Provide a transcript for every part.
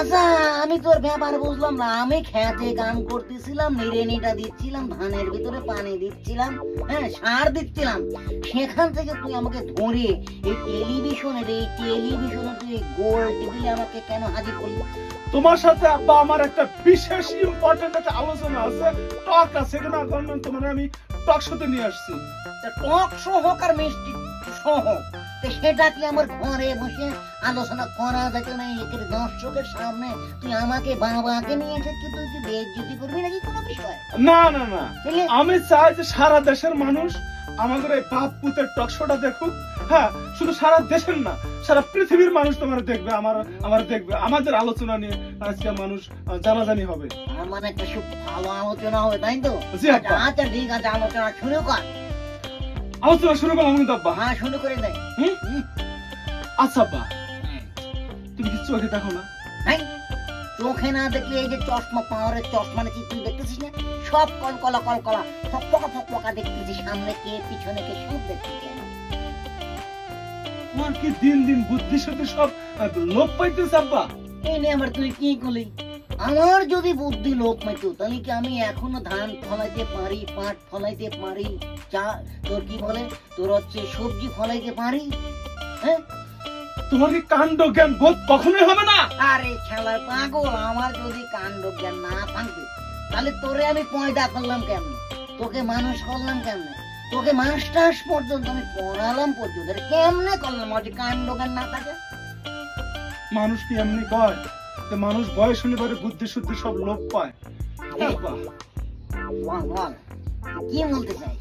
আচ্ছা আমি তোর ব্যাপার বুঝলাম না। আমি খেতে কাম করতেছিলাম নিড়েনিটা দিচ্ছিলাম ধানের ভিতরে পানি দিচ্ছিলাম হ্যাঁ সার দিচ্ছিলাম। সেখান থেকে তুই আমাকে ধরে এই টেলিভিশনের এই টেলিভিশনে তুই গোল টেবিলে আমাকে কেন হাজির করলি? তোমার সাথে আব্বা আমার একটা বিশেষ ইম্পর্টেন্ট একটা আলোচনা আছে। টক আছে এখন তোমার আমি টক শোতে নিয়ে আসছি। টক শো হোক আর মিষ্টি শো হোক। তো সেটা কি আমার ঘরে বসে আলোচনা করা যেত না একের দর্শকের সামনে তুই আমাকে বাবাকে নিয়ে এসে কি তুই কি বেজ্জতি করবি নাকি কোনো বিষয়? না না না। আমি চাই যে সারা দেশের মানুষ আমাদের এই বাপ পুতের টক শোটা দেখুক। হ্যাঁ শুধু সারা দেশের না সারা পৃথিবীর মানুষ তোমার দেখবে আমার আমার দেখবে আমাদের আলোচনা নিয়ে আজকে মানুষ জানাজানি হবে। আমার মানে একটা খুব ভালো আলোচনা হবে তাই তো? জি আচ্ছা ঠিক আছে আলোচনা শুরু কর। আলোচনা শুরু করলাম কিন্তু আব্বা। হ্যাঁ শুরু করে দে হুম? হুম। আচ্ছা আব্বা তুমি চোখে দেখো না। চোখে না দেখলে এই যে চশমা পাওয়ারের চশমা নাকি তুই দেখতেছিস না? সব কলকলা কলকলা ফকফকা ফকফকা দেখতেছিস সামনে কে পিছনে কে সব কি দিন দিন বুদ্ধির সাথে সব লোপ পাইতেছে আব্বা? এই নে আমার তুই কি করলি? আমার যদি বুদ্ধি লোক মাইতো তাহলে কি আমি এখনও ধান ফলাইতে পারি পাট ফলাইতে পারি? চা তোর কি বলে? তোর হচ্ছে সবজি ফলাইতে পারি? হ্যাঁ? তোমার কি কাণ্ড জ্ঞান বোধ কখনোই হবে না? আরে খেলার পাগল আমার যদি কাণ্ড জ্ঞান না থাকবে তাহলে তোরে আমি পয়দা করলাম কেমন? তোকে মানুষ করলাম কেমনে? তোকে মাস্টার্স পর্যন্ত আমি পড়ালাম পর্যন্ত কেমনে করলাম? যদি কাণ্ড জ্ঞান না থাকে? মানুষ কি এমনি কয়? মানুষ বয়স হলে পরে বুদ্ধি শুদ্ধি সব লোপ পায়। কি বলতে চাই?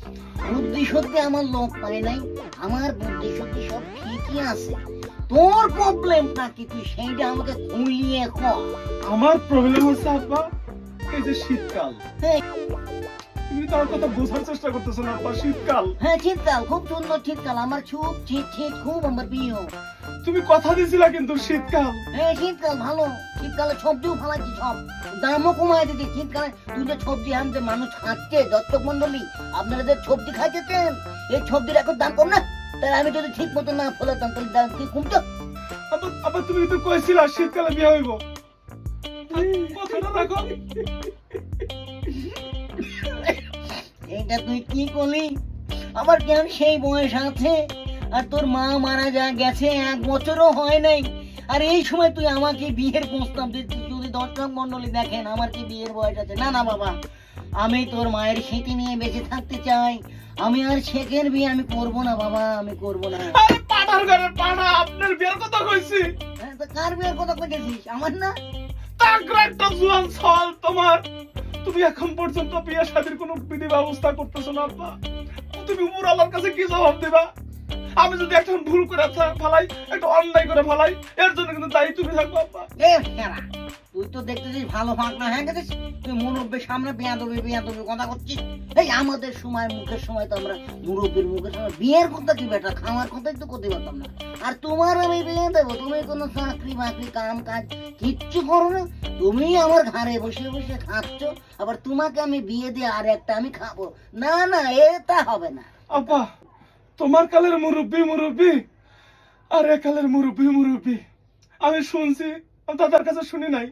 বুদ্ধি সত্যি আমার লোক পায় নাই আমার বুদ্ধি সত্যি সব ঠিকই আছে। তোর প্রবলেমটা কি তুই সেইটা আমাকে খুলিয়ে কর আমার প্রবলেম হচ্ছে আব্বা এই যে শীতকাল। হ্যাঁ তুমি তো কথা বোঝার চেষ্টা করতেছো না শীতকাল। হ্যাঁ শীতকাল খুব সুন্দর শীতকাল। আমার খুব শীত শীত খুব আমার প্রিয়। তুমি কথা দিছিলা কিন্তু শীতকাল। হ্যাঁ শীতকাল ভালো। শীতকালে সবজিও ফালাচ্ছি সব। দামও কমায় দিচ্ছি শীতকালে তুই যে সবজি আনতে মানুষ খাচ্ছে দর্শক মন্ডলী আপনারা যে সবজি খাইতেছেন এই সবজির এখন দাম কম না? তাই আমি যদি ঠিক মতো না ফলাতাম তাহলে দাম কি কমতো? আব্বা তুমি তো কইছিলা শীতকালে বিয়ে হইব। কথাটা রাখো। এইটা তুই কি করলি? আমার কেন সেই বয়স আছে? আর তোর মা মারা যা গেছে এক বছরও হয় নাই। আর এই সময় তুই আমাকে বিয়ের প্রস্তাব দিচ্ছিস যদি দর্শক মন্ডলী দেখেন আমার কি বিয়ের বয়স আছে? না না বাবা। আমি তোর মায়ের স্মৃতি নিয়ে বেঁচে থাকতে চাই। আমি আর শেখের বিয়ে আমি করব না বাবা আমি করব না। আরে পাড়ার ঘরে পাড়া আপনার বিয়ের কথা কইছি। হ্যাঁ, কার বিয়ের কথা কইতেছিস? আমার না? তাগড়া একটা জোয়ান তোমার। তুমি এখন পর্যন্ত বিয়ে শাদীর কোনো বিধি ব্যবস্থা করতেছো না, আব্বা। তুমি উপর আল্লাহর কাছে কি জবাব দেবা? আমি যদি এখন ভুল করে ফালাই, একটা অন্যায় করে ফেলাই, এর জন্য কিন্তু দায়ী তুমি থাকব, আব্বা। তুই তো ভালো ফাঁক না গেছিস? তুই মুরব্বীর সামনে বিয়া কথা করছিস? এই আমাদের সময়, মুখের সময় তো আমরা মুরব্বীর মুখের সময় বিয়ের কথা কি বেটা? খাওয়ার কথাই তো করতে পারতাম না। আর তোমার আমি বিয়ে দেবো, তুমি কোনো চাকরি বাকরি কাম কাজ কিচ্ছু করো না। তুমি আমার ঘরে বসে বসে খাচ্ছ, আবার তোমাকে আমি বিয়ে দিয়ে আর একটা আমি খাব। না না, এটা হবে না। আব্বা তোমার কালের মুরব্বী মুরব্বী, আর এ কালের মুরব্বী মুরব্বী। আমি শুনছি দাদার কাছে শুনি নাই।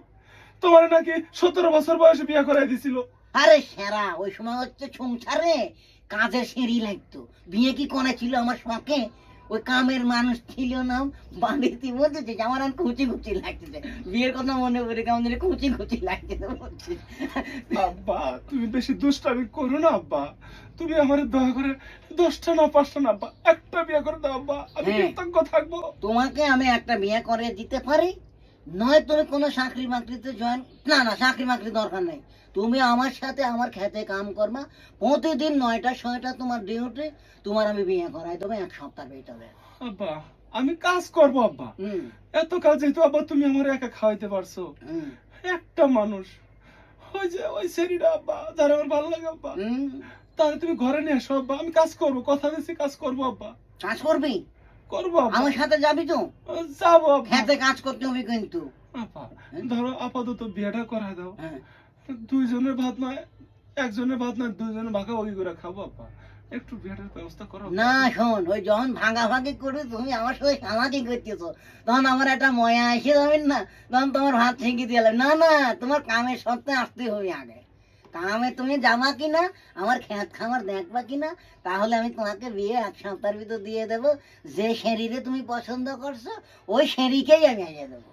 তোমার নাকি সতেরো বছর বয়সে বিয়ে করাই দিছিল। আরে সেরা ওই সময় হচ্ছে সংসারে কাজের সিঁড়ি লাগতো। বিয়ে কি কোনে ছিল আমার শখে? ওই কামের মানুষ ছিল না বাড়িতে বলতেছে যে আমার আর কুচি কুচি লাগতেছে। বিয়ের কথা মনে করে কেমন জানি কুচি কুচি লাগতেছে বলছে। আব্বা তুমি বেশি দুষ্টামি করো না আব্বা। তুমি আমার দয়া করে দশটা না পাঁচটা না আব্বা একটা বিয়ে করে দাও আব্বা। আমি হ্যাঁ। কৃতজ্ঞ থাকব। তোমাকে আমি একটা বিয়ে করে দিতে পারি? নয় তুমি কোনো চাকরি বাকরিতে জয়েন না না চাকরি বাকরি দরকার নেই। তুমি আমার সাথে আমার খেতে কাম করবা প্রতিদিন নয়টা ছয়টা তোমার ডিউটি তোমার আমি বিয়ে করাই দেবো এক সপ্তাহ বেটাবে আব্বা আমি কাজ করব আব্বা। এত কাজ যেহেতু আব্বা তুমি আমার একা খাওয়াইতে পারছ। একটা মানুষ ওই যে ওই সেরিটা আব্বা যারা আমার ভালো লাগে আব্বা। তাহলে তুমি ঘরে নিয়ে আসো আব্বা আমি কাজ করব কথা দিচ্ছি কাজ করব আব্বা। কাজ করবি? করব আমার সাথে যাবি তো? যাব খেতে কাজ করতে হবে কিন্তু। ধরো আপাতত বিয়েটা করাই দাও। হ্যাঁ। দুইজনের ভাত নয় একজনের ভাত নয় দুইজনের ভাগা ওই করে খাব আব্বা একটু বিয়েটার ব্যবস্থা করো। না শোন ওই যখন ভাগাভাগি করবে তুমি আমার সামাজি করতেছো। তখন আমার একটা ময়া এসে যাবেন না তখন তোমার ভাত ছিঁকি দিয়ে না না তোমার কামের সত্ত্বে আসতে হবে আগে। কামে তুমি জামা কিনা আমার খ্যাত খামার দেখবা কিনা তাহলে আমি তোমাকে বিয়ে এক সপ্তাহের ভিতর দিয়ে দেবো। যে শরীরে তুমি পছন্দ করছ ওই শরীরকেই আমি এনে দেবো।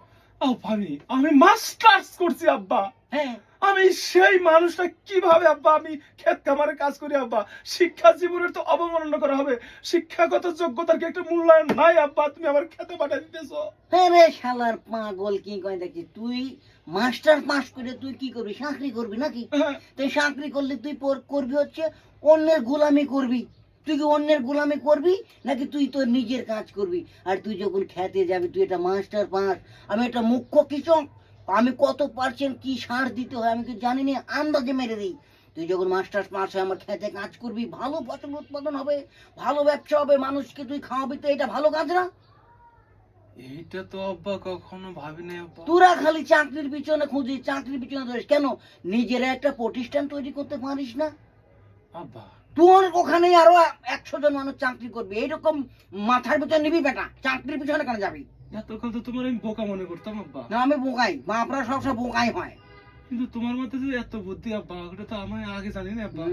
আমি মাস্টার্স করছি আব্বা। হ্যাঁ। আমি সেই মানুষটা কীভাবে আব্বা আমি ক্ষেত খামারে কাজ করি আব্বা? শিক্ষা জীবনের তো অবমাননা করা হবে। শিক্ষাগত যোগ্যতার কি একটা মূল্যায়ন নাই আব্বা? তুমি আমার খেতে পাঠাই দিতেছো। হ্যাঁ রে শালার পাগল কি কয় দেখি? তুই মাস্টার পাস করে তুই কি করবি? চাকরি করবি নাকি? হ্যাঁ, তুই চাকরি করলে তুই পর- করবি হচ্ছে অন্যের গোলামি করবি। তুই কি অন্যের গোলামি করবি নাকি তুই তোর নিজের কাজ করবি? আর তুই যখন খেতে যাবি তুই এটা মাস্টার পাস। আমি একটা মুখ্য কৃষক। আমি কত পার্সেন্ট কি সার দিতে হয় আমি কি জানি না আন্দাজে মেরে দিই। তুই যখন মাস্টার পাস হয়ে আমার খেতে কাজ করবি ভালো ফসল উৎপাদন হবে ভালো ব্যবসা হবে মানুষকে তুই খাওয়াবি তো এটা ভালো কাজ না? এইটা তো আব্বা কখনো ভাবি নাই তোরা খালি চাকরির পিছনে খুঁজি চাকরির পিছনে ধরিস। কেন? নিজেরা একটা প্রতিষ্ঠান তৈরি করতে পারিস না। আব্বা। তোর ওখানে আরও একশো জন মানুষ চাকরি করবে। এইরকম মাথার ভিতরে নিবি বেটা। চাকরির পিছনে কেন যাবি? এতকাল তো তোমার আমি বোকা মনে করতাম আব্বা। না আমি বোকাই। বাপরা সবসময় বোকাই হয়। কিন্তু তোমার মধ্যে যে এত বুদ্ধি আব্বা ওটা তো আমি আগে জানি না আব্বা।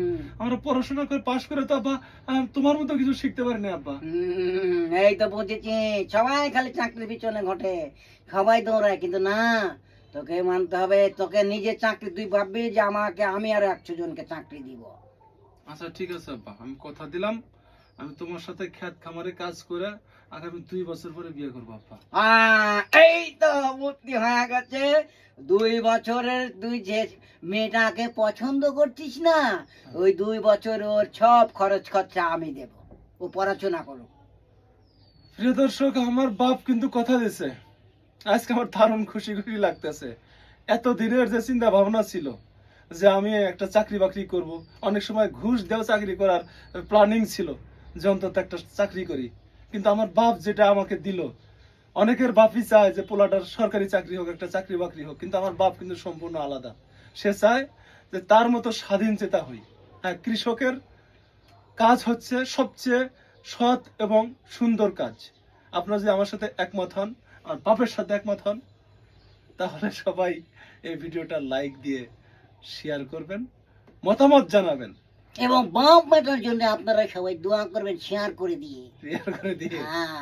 আমরা পড়াশোনা করে পাশ করে তো আব্বা তোমার মতো কিছু শিখতে পারি না আব্বা। এই তো বুঝেছি। সবাই খালি চাকরির পিছনে ঘটে। সবাই দৌড়ায় কিন্তু না তোকে মানতে হবে তোকে নিজের চাকরি তুই ভাববি যে আমাকে আমি আর একশো জনকে চাকরি দিব। আচ্ছা ঠিক আছে আব্বা আমি কথা দিলাম। আমি তোমার সাথে খ্যাত খামারে কাজ করে আগামী দুই বছর পরে বিয়ে করব আব্বা। আহ, এই তো বুদ্ধি হয়ে গেছে। দুই বছরের তুই যে মেয়েটাকে পছন্দ করছিস না, ওই দুই বছর ওর সব খরচ খরচা আমি দেব। ও পড়াশোনা করো প্রিয় দর্শক, আমার বাপ কিন্তু কথা দিছে আজকে আমার দারুণ খুশি খুশি লাগতেছে। এত দিনের যে চিন্তা ভাবনা ছিল যে আমি একটা চাকরি বাকরি করব, অনেক সময় ঘুষ দেওয়া চাকরি করার প্ল্যানিং ছিল যে অন্তত একটা চাকরি করি। কিন্তু আমার বাপ যেটা আমাকে দিল অনেকের বাপই চায় যে পোলাটার সরকারি চাকরি হোক একটা চাকরি বাকরি হোক কিন্তু আমার বাপ কিন্তু সম্পূর্ণ আলাদা। সে চায় যে তার মতো স্বাধীন চেতা হই। হ্যাঁ কৃষকের কাজ হচ্ছে সবচেয়ে সৎ এবং সুন্দর কাজ। আপনারা যদি আমার সাথে একমত হন আর বাপের সাথে একমত হন তাহলে সবাই এই ভিডিওটা লাইক দিয়ে শেয়ার করবেন মতামত জানাবেন। এবং বাপ মেটার জন্য আপনারা সবাই দোয়া করবেন শেয়ার করে দিয়ে। শেয়ার করে দিয়ে। হ্যাঁ।